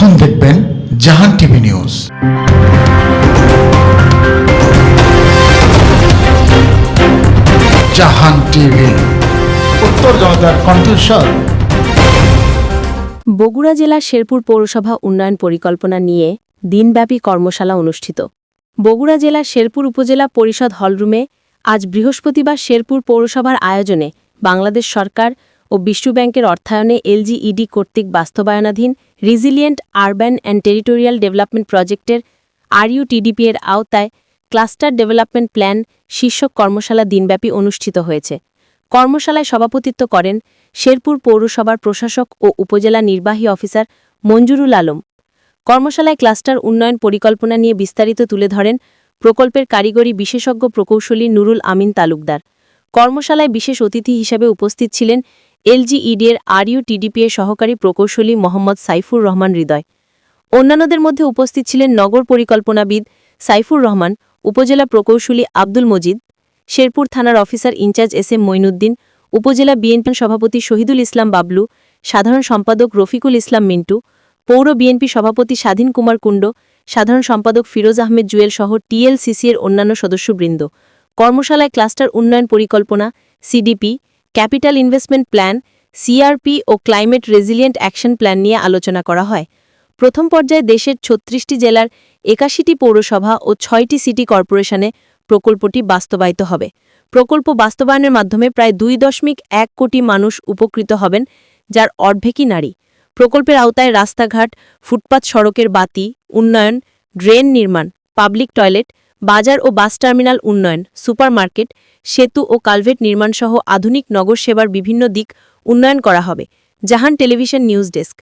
এখন দেখবেন Jahan TV news. Jahan TV. উত্তর জনতার কণ্ঠস্বর। বগুড়া জেলার শেরপুর পৌরসভা উন্নয়ন পরিকল্পনা নিয়ে দিনব্যাপী কর্মশালা অনুষ্ঠিত। বগুড়া জেলার শেরপুর উপজেলা পরিষদ হলরুমে আজ বৃহস্পতিবার শেরপুর পৌরসভার আয়োজনে বাংলাদেশ সরকার ও বিশ্ব ব্যাংকের অর্থায়নে এলজিইডি কর্তৃক বাস্তবায়নাধীন resilient urban and territorial development প্রজেক্টের আরইউটিডিপি এর আওতায় ক্লাস্টার ডেভেলপমেন্ট প্ল্যান শীর্ষক কর্মশালা দিনব্যাপী অনুষ্ঠিত হয়েছে। কর্মশালায় সভাপতিত্ব করেন শেরপুর পৌরসভার প্রশাসক ও উপজেলা নির্বাহী অফিসার মঞ্জুরুল আলম। কর্মশালায় ক্লাস্টার উন্নয়ন পরিকল্পনা নিয়ে বিস্তারিত তুলে ধরেন প্রকল্পের কারিগরি বিশেষজ্ঞ প্রকৌশলী নুরুল আমিন তালুকদার। কর্মশালায় বিশেষ অতিথি হিসেবে উপস্থিত ছিলেন এলজিইডি এর আরইউ টিডিপি এর সহকারী প্রকৌশলী মোহাম্মদ সাইফুর রহমান হৃদয়। অন্যান্যদের মধ্যে উপস্থিত ছিলেন নগর পরিকল্পনাবিদ সাইফুর রহমান, উপজেলা প্রকৌশলী আব্দুল মজিদ, শেরপুর থানার officer in charge S M Moinuddin উপজেলা বিএনপি সভাপতি শহীদুল ইসলাম বাবলু, সাধারণ সম্পাদক রফিকুল ইসলাম মিন্টু, পৌর বিএনপি সভাপতি স্বাধীন কুমার কুণ্ড, সাধারণ সম্পাদক ফিরোজ আহমেদ জুয়েল সহ টিএলসিসি এর অন্যান্য সদস্যবৃন্দ। কর্মশালায় ক্লাস্টার উন্নয়ন পরিকল্পনা CDP capital investment plan CRP ও ক্লাইমেট রেজিলিয়েন্ট অ্যাকশন প্ল্যান নিয়ে আলোচনা করা হয়। প্রথম পর্যায়ে দেশের ছত্রিশটি জেলার একাশিটি পৌরসভা ও ছয়টি সিটি কর্পোরেশনে প্রকল্পটি বাস্তবায়িত হবে। প্রকল্প বাস্তবায়নের মাধ্যমে প্রায় দুই দশমিক এক কোটি মানুষ উপকৃত হবেন, যার অর্ধেকই নারী। প্রকল্পের আওতায় রাস্তাঘাট, ফুটপাত সড়কের বাতি, উন্নয়ন, ড্রেন নির্মাণ, পাবলিক টয়লেট বাজার ও বাস টার্মিনাল উন্নয়ন, সুপারমার্কেট, সেতু ও কালভেট নির্মাণসহ আধুনিক নগর সেবার বিভিন্ন দিক উন্নয়ন করা হবে। Jahan television news desk.